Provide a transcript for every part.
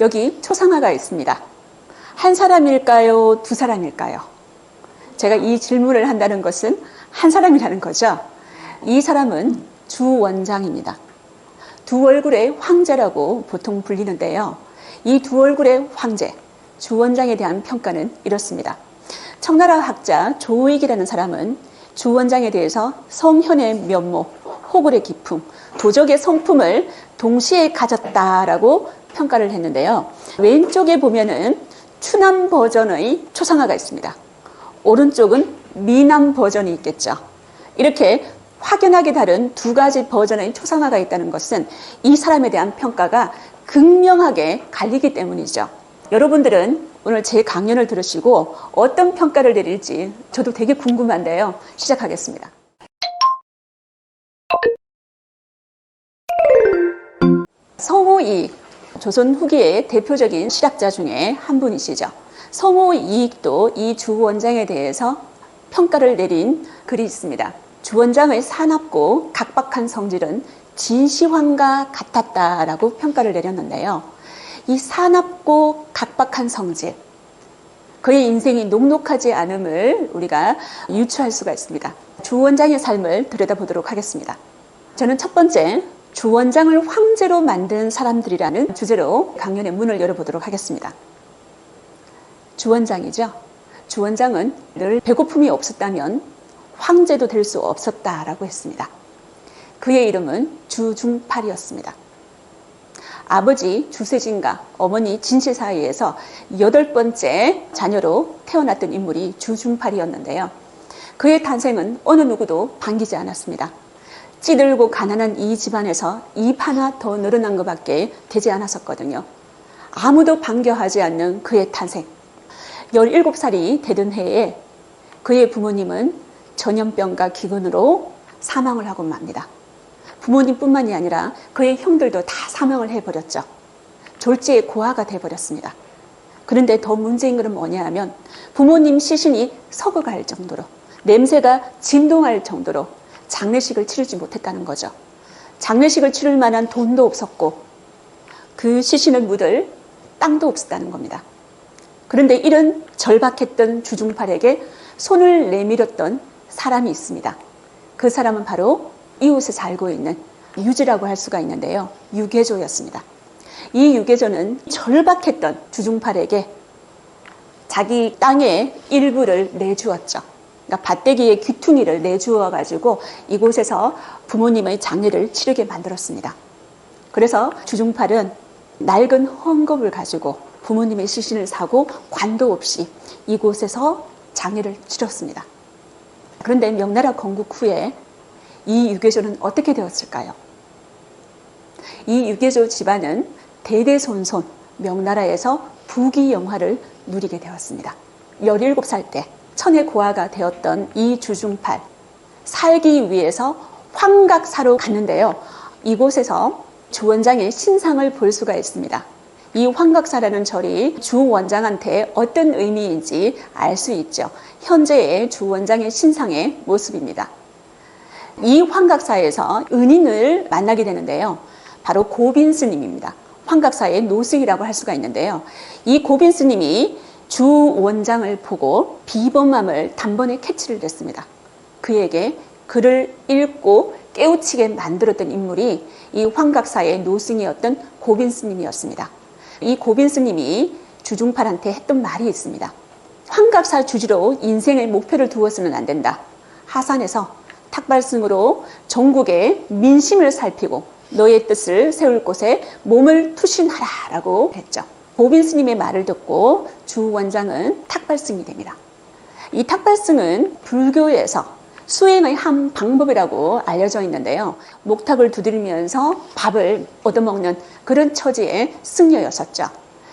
여기 초상화가 있습니다. 한 사람일까요? 두 사람일까요? 제가 이 질문을 한다는 것은 한 사람이라는 거죠. 이 사람은 주 원장입니다. 두 얼굴의 황제라고 보통 불리는데요. 이 두 얼굴의 황제, 주 원장에 대한 평가는 이렇습니다. 청나라 학자 조익이라는 사람은 주 원장에 대해서 성현의 면모, 호굴의 기품, 도적의 성품을 동시에 가졌다라고 평가를 했는데요. 왼쪽에 보면은 추남 버전의 초상화가 있습니다. 오른쪽은 미남 버전이 있겠죠. 이렇게 확연하게 다른 두 가지 버전의 초상화가 있다는 것은 이 사람에 대한 평가가 극명하게 갈리기 때문이죠. 여러분들은 오늘 제 강연을 들으시고 어떤 평가를 내릴지 저도 되게 궁금한데요. 시작하겠습니다. 성우이익, 조선 후기의 대표적인 실학자 중에 한 분이시죠. 성우이익도 이 주 원장에 대해서 평가를 내린 글이 있습니다. 주 원장의 사납고 각박한 성질은 진시황과 같았다라고 평가를 내렸는데요. 이 사납고 각박한 성질, 그의 인생이 녹록하지 않음을 우리가 유추할 수가 있습니다. 주 원장의 삶을 들여다보도록 하겠습니다. 저는 첫 번째, 주 원장을 황제로 만든 사람들이라는 주제로 강연의 문을 열어보도록 하겠습니다. 주 원장이죠. 주 원장은 늘 배고픔이 없었다면 황제도 될 수 없었다라고 했습니다. 그의 이름은 주중팔이었습니다. 아버지 주세진과 어머니 진실 사이에서 여덟 번째 자녀로 태어났던 인물이 주중팔이었는데요. 그의 탄생은 어느 누구도 반기지 않았습니다. 찌들고 가난한 이 집안에서 입 하나 더 늘어난 것밖에 되지 않았었거든요. 아무도 반겨하지 않는 그의 탄생. 17살이 되던 해에 그의 부모님은 전염병과 기근으로 사망을 하고 맙니다. 부모님뿐만이 아니라 그의 형들도 다 사망을 해버렸죠. 졸지에 고아가 돼버렸습니다. 그런데 더 문제인 것은 뭐냐 하면 부모님 시신이 썩어갈 정도로 냄새가 진동할 정도로 장례식을 치르지 못했다는 거죠. 장례식을 치를 만한 돈도 없었고 그 시신을 묻을 땅도 없었다는 겁니다. 그런데 이런 절박했던 주중팔에게 손을 내밀었던 사람이 있습니다. 그 사람은 바로 이웃에 살고 있는 유지라고 할 수가 있는데요. 유계조였습니다. 이 유계조는 절박했던 주중팔에게 자기 땅의 일부를 내주었죠. 그러니까 밭대기의 귀퉁이를 내주어 가지고 이곳에서 부모님의 장례를 치르게 만들었습니다. 그래서 주중팔은 낡은 헝겊을 가지고 부모님의 시신을 사고 관도 없이 이곳에서 장례를 치렀습니다. 그런데 명나라 건국 후에 이 유계조는 어떻게 되었을까요? 이 유계조 집안은 대대손손 명나라에서 부귀영화를 누리게 되었습니다. 17살 때 천의 고아가 되었던 이 주중팔 살기 위해서 황각사로 갔는데요. 이곳에서 주 원장의 신상을 볼 수가 있습니다. 이 황각사라는 절이 주 원장한테 어떤 의미인지 알 수 있죠. 현재의 주 원장의 신상의 모습입니다. 이 황각사에서 은인을 만나게 되는데요. 바로 고빈 스님입니다. 황각사의 노승이라고 할 수가 있는데요. 이 고빈 스님이 주 원장을 보고 비범함을 단번에 캐치를 했습니다. 그에게 글을 읽고 깨우치게 만들었던 인물이 이 황각사의 노승이었던 고빈 스님이었습니다. 이 고빈 스님이 주중팔한테 했던 말이 있습니다. 황각사 주지로 인생의 목표를 두어서는 안 된다. 하산해서 탁발승으로 전국의 민심을 살피고 너의 뜻을 세울 곳에 몸을 투신하라라고 했죠. 보빈 스님의 말을 듣고 주 원장은 탁발승이 됩니다. 이 탁발승은 불교에서 수행의 한 방법이라고 알려져 있는데요. 목탁을 두드리면서 밥을 얻어먹는 그런 처지의 승려였었죠.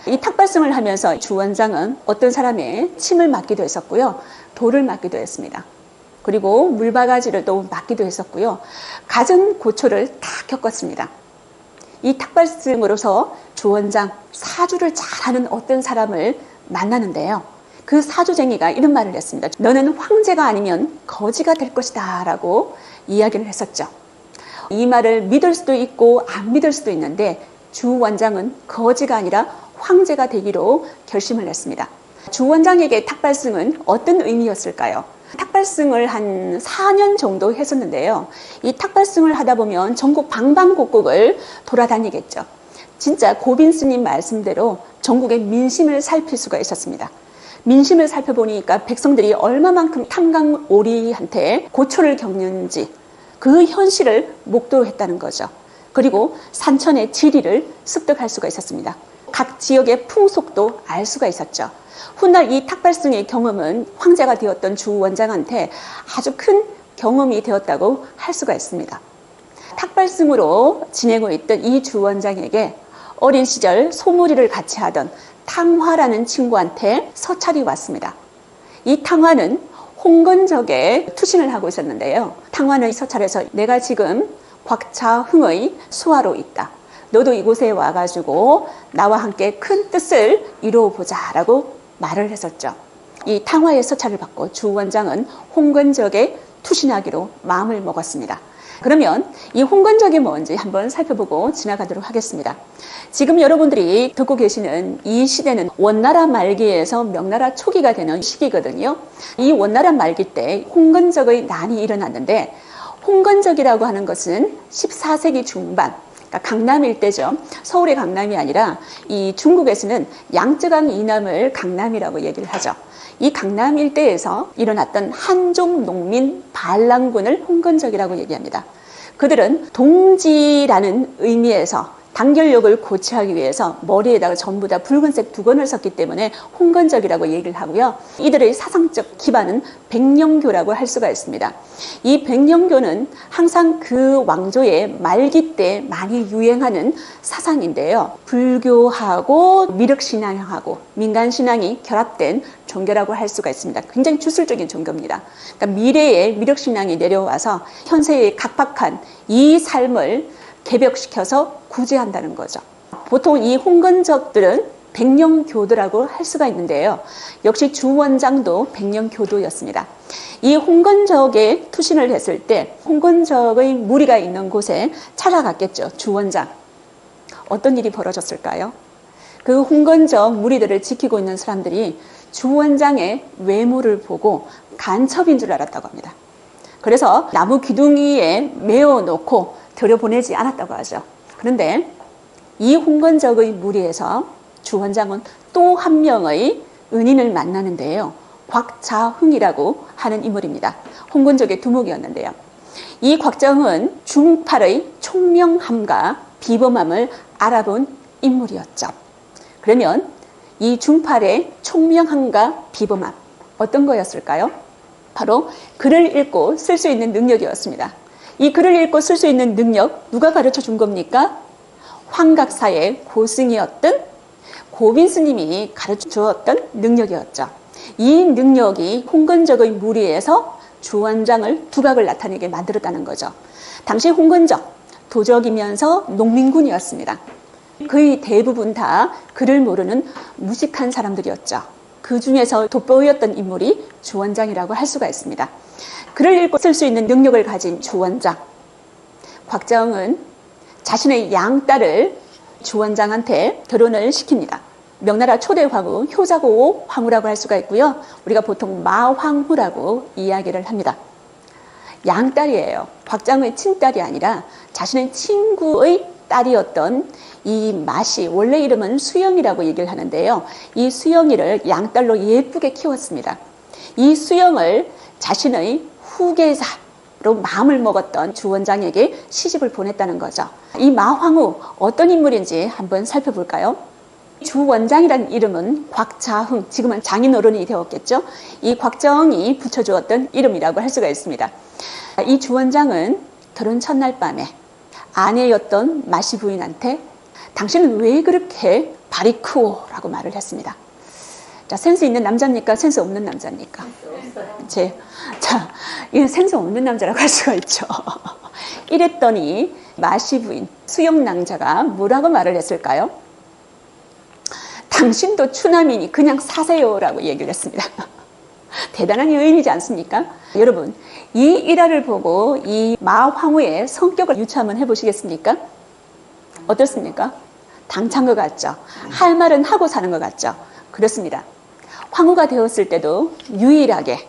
이 탁발승을 하면서 주 원장은 어떤 사람의 침을 맞기도 했었고요. 돌을 맞기도 했습니다. 그리고 물바가지를 또 맞기도 했었고요. 갖은 고초를 다 겪었습니다. 이 탁발승으로서 주 원장 사주를 잘하는 어떤 사람을 만나는데요. 그 사주쟁이가 이런 말을 했습니다. 너는 황제가 아니면 거지가 될 것이다 라고 이야기를 했었죠. 이 말을 믿을 수도 있고 안 믿을 수도 있는데 주 원장은 거지가 아니라 황제가 되기로 결심을 했습니다. 주 원장에게 탁발승은 어떤 의미였을까요? 탁발승을 한 4년 정도 했었는데요. 이 탁발승을 하다 보면 전국 방방곡곡을 돌아다니겠죠. 진짜 고빈 스님 말씀대로 전국의 민심을 살필 수가 있었습니다. 민심을 살펴보니까 백성들이 얼마만큼 탐강 오리한테 고초를 겪는지 그 현실을 목도했다는 거죠. 그리고 산천의 지리를 습득할 수가 있었습니다. 각 지역의 풍속도 알 수가 있었죠. 훗날 이 탁발승의 경험은 황제가 되었던 주 원장한테 아주 큰 경험이 되었다고 할 수가 있습니다. 탁발승으로 지내고 있던 이 주 원장에게 어린 시절 소몰이를 같이 하던 탕화라는 친구한테 서찰이 왔습니다. 이 탕화는 홍건적에 투신을 하고 있었는데요. 탕화는 이 서찰에서 내가 지금 곽차흥의 수하로 있다. 너도 이곳에 와가지고 나와 함께 큰 뜻을 이루어 보자라고 말을 했었죠. 이 탕화의 서찰을 받고 주 원장은 홍건적에 투신하기로 마음을 먹었습니다. 그러면 이 홍건적이 뭔지 한번 살펴보고 지나가도록 하겠습니다. 지금 여러분들이 듣고 계시는 이 시대는 원나라 말기에서 명나라 초기가 되는 시기거든요. 이 원나라 말기 때 홍건적의 난이 일어났는데 홍건적이라고 하는 것은 14세기 중반 그러니까 강남 일대죠. 서울의 강남이 아니라 이 중국에서는 양쯔강 이남을 강남이라고 얘기를 하죠. 이 강남 일대에서 일어났던 한족 농민 반란군을 홍건적이라고 얘기합니다. 그들은 동지라는 의미에서 단결력을 고취하기 위해서 머리에다가 전부 다 붉은색 두건을 썼기 때문에 홍건적이라고 얘기를 하고요. 이들의 사상적 기반은 백령교라고 할 수가 있습니다. 이 백령교는 항상 그 왕조의 말기 때 많이 유행하는 사상인데요. 불교하고 미륵신앙하고 민간신앙이 결합된 종교라고 할 수가 있습니다. 굉장히 주술적인 종교입니다. 그러니까 미래에 미륵신앙이 내려와서 현세의 각박한 이 삶을 개벽시켜서 구제한다는 거죠. 보통 이 홍건적들은 백령교도라고 할 수가 있는데요. 역시 주 원장도 백령교도였습니다. 이 홍건적에 투신을 했을 때 홍건적의 무리가 있는 곳에 찾아갔겠죠. 주 원장. 어떤 일이 벌어졌을까요? 그 홍건적 무리들을 지키고 있는 사람들이 주 원장의 외모를 보고 간첩인 줄 알았다고 합니다. 그래서 나무 기둥이에 메어 놓고 들여보내지 않았다고 하죠. 그런데 이 홍건적의 무리에서 주 원장은 또 한 명의 은인을 만나는데요. 곽자흥이라고 하는 인물입니다. 홍건적의 두목이었는데요. 이 곽자흥은 중팔의 총명함과 비범함을 알아본 인물이었죠. 그러면 이 중팔의 총명함과 비범함 어떤 거였을까요? 바로 글을 읽고 쓸 수 있는 능력이었습니다. 이 글을 읽고 쓸 수 있는 능력 누가 가르쳐 준 겁니까? 황각사의 고승이었던 고빈 스님이 가르쳐 주었던 능력이었죠. 이 능력이 홍건적의 무리에서 주원장을 두각을 나타내게 만들었다는 거죠. 당시 홍건적 도적이면서 농민군이었습니다. 거의 대부분 다 글을 모르는 무식한 사람들이었죠. 그 중에서 돋보였던 인물이 주원장이라고 할 수가 있습니다. 글을 읽고 쓸 수 있는 능력을 가진 주원장. 곽정은 자신의 양딸을 주원장한테 결혼을 시킵니다. 명나라 초대 황후 효자고 황후라고 할 수가 있고요. 우리가 보통 마황후라고 이야기를 합니다. 양딸이에요. 곽장의 친딸이 아니라 자신의 친구의 딸이었던 이 마시 원래 이름은 수영이라고 얘기를 하는데요. 이 수영이를 양딸로 예쁘게 키웠습니다. 이 수영을 자신의 후계자로 마음을 먹었던 주 원장에게 시집을 보냈다는 거죠. 이 마황후 어떤 인물인지 한번 살펴볼까요? 주 원장이라는 이름은 곽자흥, 지금은 장인어른이 되었겠죠. 이 곽정이 붙여주었던 이름이라고 할 수가 있습니다. 이 주 원장은 결혼 첫날 밤에 아내였던 마시 부인한테 당신은 왜 그렇게 발이 크오? 라고 말을 했습니다. 자, 센스 있는 남자입니까? 센스 없는 남자입니까? 제, 자, 이 센스 없는 남자라고 할 수가 있죠. 이랬더니 마시 부인, 수영낭자가 뭐라고 말을 했을까요? 당신도 추남이니 그냥 사세요라고 얘기를 했습니다. 대단한 여인이지 않습니까? 여러분, 이 일화를 보고 이 마황후의 성격을 유추 한번 해보시겠습니까? 어떻습니까? 당찬 것 같죠. 할 말은 하고 사는 것 같죠. 그렇습니다. 황후가 되었을 때도 유일하게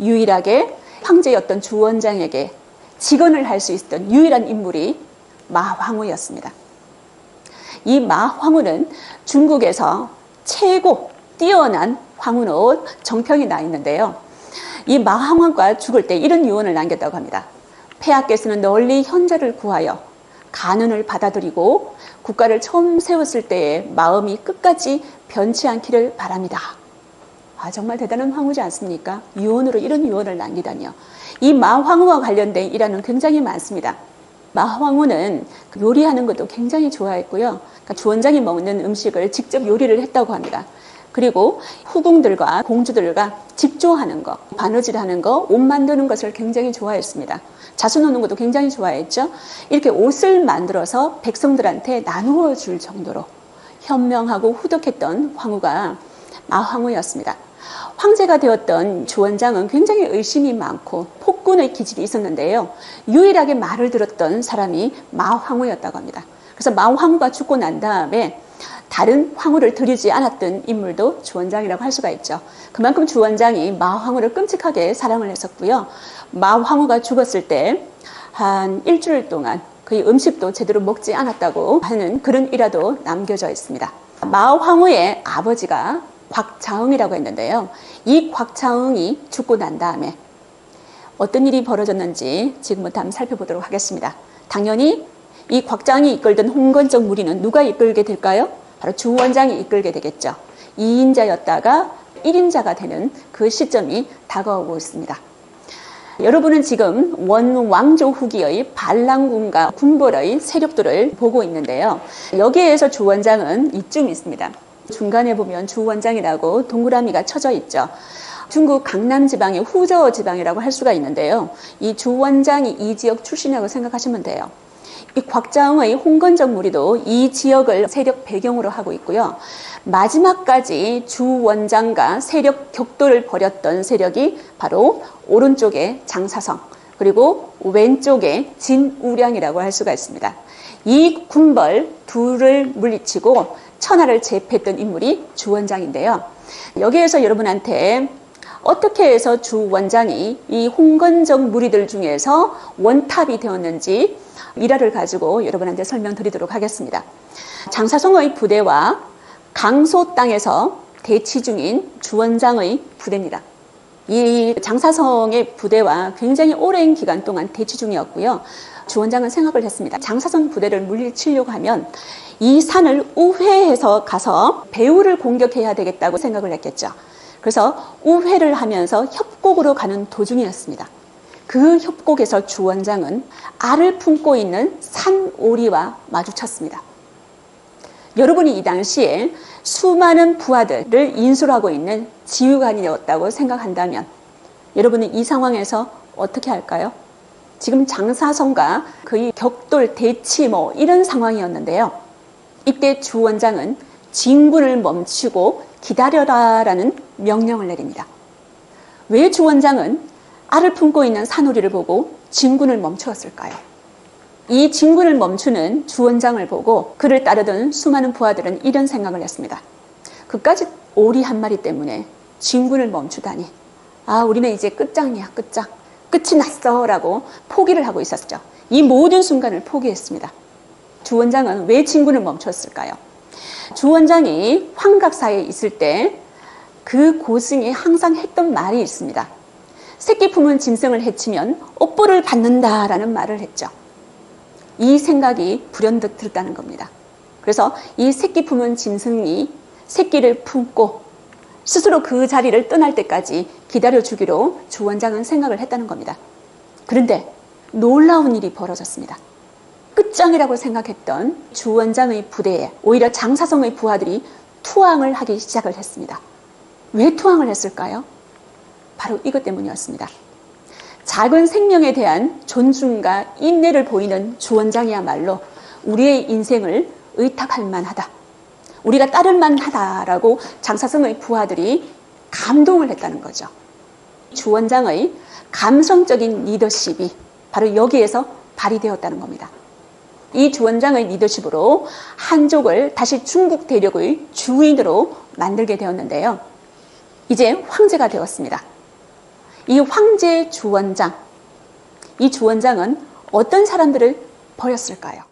유일하게 황제였던 주원장에게 직언을 할 수 있었던 유일한 인물이 마황후였습니다. 이 마황후는 중국에서 최고 뛰어난 황후로 정평이 나 있는데요. 이 마황왕과 죽을 때 이런 유언을 남겼다고 합니다. 폐하께서는 널리 현자를 구하여 간운을 받아들이고 국가를 처음 세웠을 때의 마음이 끝까지 변치 않기를 바랍니다. 아, 정말 대단한 황후지 않습니까? 유언으로 이런 유언을 남기다니요. 이 마황후와 관련된 일화는 굉장히 많습니다. 마황후는 요리하는 것도 굉장히 좋아했고요. 그러니까 주원장이 먹는 음식을 직접 요리를 했다고 합니다. 그리고 후궁들과 공주들과 집조하는 거, 바느질하는 거, 옷 만드는 것을 굉장히 좋아했습니다. 자수 노는 것도 굉장히 좋아했죠. 이렇게 옷을 만들어서 백성들한테 나누어 줄 정도로 현명하고 후덕했던 황후가 마황후였습니다. 황제가 되었던 주원장은 굉장히 의심이 많고 폭군의 기질이 있었는데요. 유일하게 말을 들었던 사람이 마황후였다고 합니다. 그래서 마황후가 죽고 난 다음에 다른 황후를 들이지 않았던 인물도 주원장이라고 할 수가 있죠. 그만큼 주원장이 마황후를 끔찍하게 사랑을 했었고요. 마황후가 죽었을 때 한 일주일 동안 그의 음식도 제대로 먹지 않았다고 하는 그런 일화도 남겨져 있습니다. 마황후의 아버지가 곽자흥이라고 했는데요. 이 곽자흥이 죽고 난 다음에 어떤 일이 벌어졌는지 지금부터 한번 살펴보도록 하겠습니다. 당연히 이 곽장이 이끌던 홍건적 무리는 누가 이끌게 될까요? 바로 주 원장이 이끌게 되겠죠. 2인자였다가 1인자가 되는 그 시점이 다가오고 있습니다. 여러분은 지금 원왕조 후기의 반란군과 군벌의 세력들을 보고 있는데요. 여기에서 주원장은 이쯤 있습니다. 중간에 보면 주원장이라고 동그라미가 쳐져 있죠. 중국 강남 지방의 후저 지방이라고 할 수가 있는데요. 이 주원장이 이 지역 출신이라고 생각하시면 돼요. 이 곽자흥의 홍건적 무리도 이 지역을 세력 배경으로 하고 있고요. 마지막까지 주 원장과 세력 격돌을 벌였던 세력이 바로 오른쪽에 장사성 그리고 왼쪽에 진우량이라고 할 수가 있습니다. 이 군벌 둘을 물리치고 천하를 제패했던 인물이 주 원장인데요. 여기에서 여러분한테 어떻게 해서 주 원장이 이 홍건적 무리들 중에서 원탑이 되었는지 일화를 가지고 여러분한테 설명드리도록 하겠습니다. 장사성의 부대와 강소 땅에서 대치 중인 주원장의 부대입니다. 이 장사성의 부대와 굉장히 오랜 기간 동안 대치 중이었고요. 주원장은 생각을 했습니다. 장사성 부대를 물리치려고 하면 이 산을 우회해서 가서 배우를 공격해야 되겠다고 생각을 했겠죠. 그래서 우회를 하면서 협곡으로 가는 도중이었습니다. 그 협곡에서 주원장은 알을 품고 있는 산오리와 마주쳤습니다. 여러분이 이 당시에 수많은 부하들을 인솔하고 있는 지휘관이었다고 생각한다면 여러분은 이 상황에서 어떻게 할까요? 지금 장사성과 그의 격돌 대치 뭐 이런 상황이었는데요. 이때 주 원장은 진군을 멈추고 기다려라라는 명령을 내립니다. 왜 주 원장은 알을 품고 있는 산오리를 보고 진군을 멈추었을까요? 이 진군을 멈추는 주원장을 보고 그를 따르던 수많은 부하들은 이런 생각을 했습니다. 그까지 오리 한 마리 때문에 진군을 멈추다니. 아, 우리는 이제 끝장이야, 끝장. 끝이 났어. 라고 포기를 하고 있었죠. 이 모든 순간을 포기했습니다. 주원장은 왜 진군을 멈췄을까요? 주원장이 환각사에 있을 때 그 고승이 항상 했던 말이 있습니다. 새끼 품은 짐승을 해치면 업보를 받는다라는 말을 했죠. 이 생각이 불현듯 들었다는 겁니다. 그래서 이 새끼 품은 짐승이 새끼를 품고 스스로 그 자리를 떠날 때까지 기다려주기로 주 원장은 생각을 했다는 겁니다. 그런데 놀라운 일이 벌어졌습니다. 끝장이라고 생각했던 주원장의 부대에 오히려 장사성의 부하들이 투항을 하기 시작을 했습니다. 왜 투항을 했을까요? 바로 이것 때문이었습니다. 작은 생명에 대한 존중과 인내를 보이는 주원장이야말로 우리의 인생을 의탁할 만하다. 우리가 따를 만하다라고 장사성의 부하들이 감동을 했다는 거죠. 주원장의 감성적인 리더십이 바로 여기에서 발휘되었다는 겁니다. 이 주원장의 리더십으로 한족을 다시 중국 대륙의 주인으로 만들게 되었는데요. 이제 황제가 되었습니다. 이 황제 주원장, 이 주원장은 어떤 사람들을 버렸을까요?